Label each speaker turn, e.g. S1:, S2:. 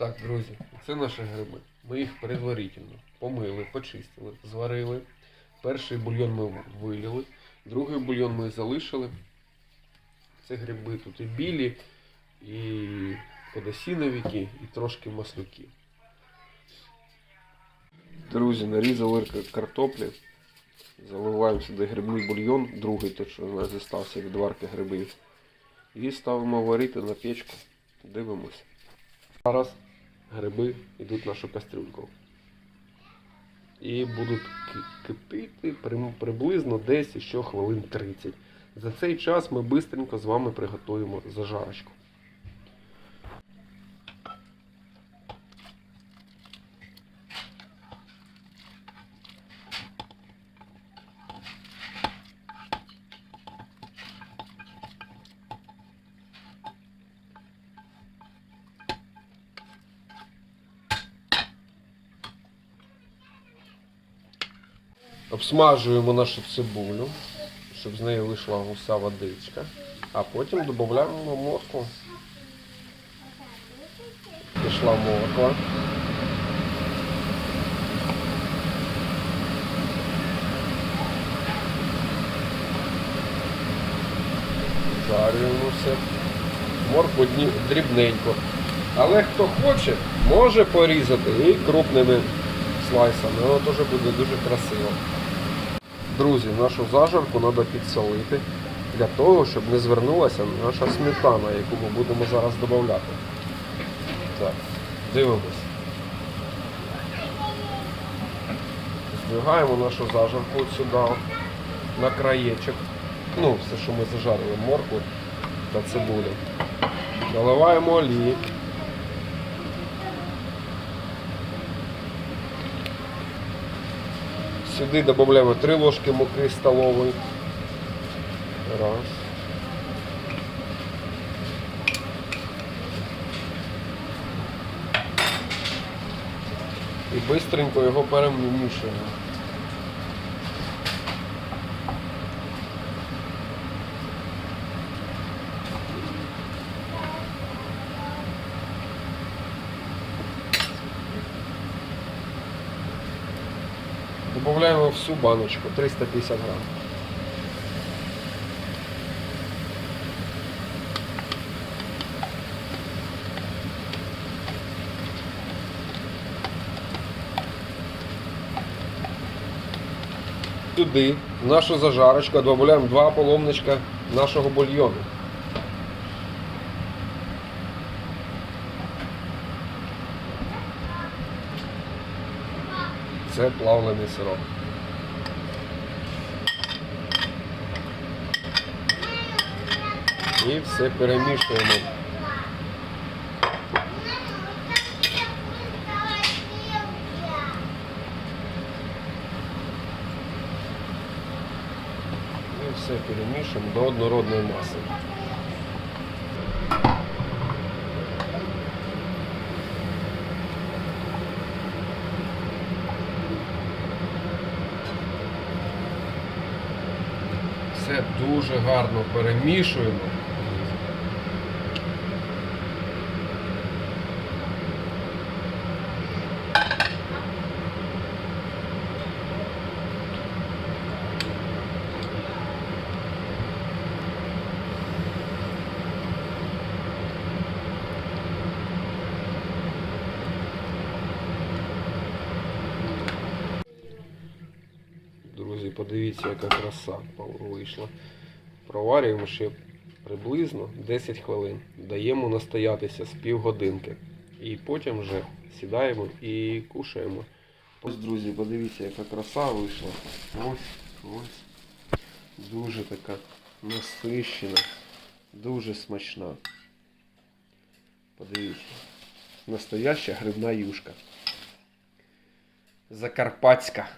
S1: Так, друзі, це наші гриби. Ми їх предварительно помили, почистили, зварили. Перший бульйон ми вилили, другий бульйон ми залишили. Це гриби тут і білі, і подосіновики, і трошки маслюки. Друзі, нарізали картоплі. Заливаємо сюди грибний бульйон, другий, те, що у нас залишився від варки грибів. І ставимо варити на печку. Дивимось. Зараз гриби йдуть в нашу кастрюльку. І будуть кипіти приблизно десь ще хвилин 30. За цей час ми швидко з вами приготуємо зажарочку. Обсмажуємо нашу цибулю, щоб з неї вийшла гуса водичка. А потім додаємо моркву. Пішла морква. Жарюємо все. Моркву дрібненько. Але хто хоче, може порізати і крупними слайсами. Воно теж буде дуже красиво. Друзі, нашу зажарку треба підсолити для того, щоб не звернулася наша сметана, яку ми будемо зараз додати. Так, дивимось. Здвигаємо нашу зажарку от сюди на краєчок. Ну, все, що ми зажарили, моркву та цибулю. Наливаємо олії. Сюди додаємо 3 ложки муки столової. Раз. І швидко його перемішуємо. Добавляємо всю баночку 350 грам. Сюди в нашу зажарочку додаємо два половничка нашого бульйону. Це плавлений сироп. І все перемішуємо. І все перемішуємо до однородної маси. Все дуже гарно перемішуємо. Подивіться, яка краса вийшла. Проварюємо ще приблизно 10 хвилин. Даємо настоятися з півгодинки. І потім вже сідаємо і кушаємо. Ось, друзі, подивіться, яка краса вийшла. Ось, ось. Дуже така насищена, дуже смачна. Подивіться. Настояща грибна юшка. Закарпатська.